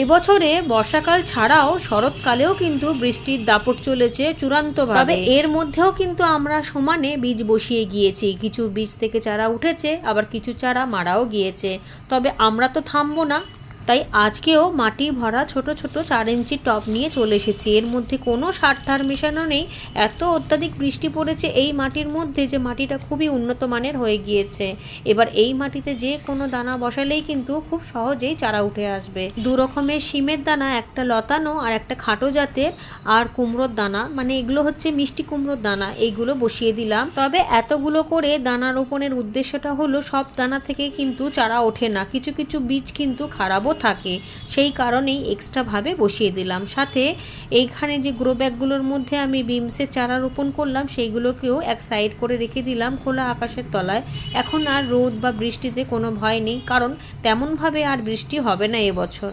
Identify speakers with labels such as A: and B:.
A: এবছরে বর্ষাকাল ছাড়াও শরৎকালেও কিন্তু বৃষ্টির দাপট চলেছে চূড়ান্তভাবে। তবে এর মধ্যেও কিন্তু আমরা সমানে বীজ বসিয়ে গিয়েছি। কিছু বীজ থেকে চারা উঠেছে, আবার কিছু চারা মারাও গিয়েছে। তবে আমরা তো থামবো না। তাই আজকেও মাটি ভরা ছোট ছোট চার ইঞ্চি টব নিয়ে চলে এসেছি। এর মধ্যে কোনো সার টার মেশানো নেই। এত অত্যাধিক বৃষ্টি পড়েছে এই মাটির মধ্যে যে মাটিটা খুবই উন্নত মানের হয়ে গিয়েছে। এবার এই মাটিতে যে কোনো দানা বসালেই কিন্তু খুব সহজেই চারা উঠে আসবে। দু রকমের শিমের দানা, একটা লতানো আর একটা খাটো জাতের আর কুমড়োর দানা। মানে এগুলো হচ্ছে মিষ্টি কুমড়োর দানা, এইগুলো বসিয়ে দিলাম। তবে এতগুলো করে দানা রোপণের উদ্দেশ্যটা হলো সব দানা থেকে কিন্তু চারা ওঠে না। কিছু কিছু বীজ কিন্তু খারাপও থাকে, সেই কারণেই এক্সট্রাভাবে বসিয়ে দিলাম। সাথে এইখানে যে গ্রো ব্যাগগুলোর মধ্যে আমি বিমসের চারা রোপণ করলাম, সেইগুলোকেও এক সাইড করে রেখে দিলাম খোলা আকাশের তলায়। এখন আর রোদ বা বৃষ্টিতে কোনো ভয় নেই, কারণ তেমনভাবে আর বৃষ্টি হবে না এবছর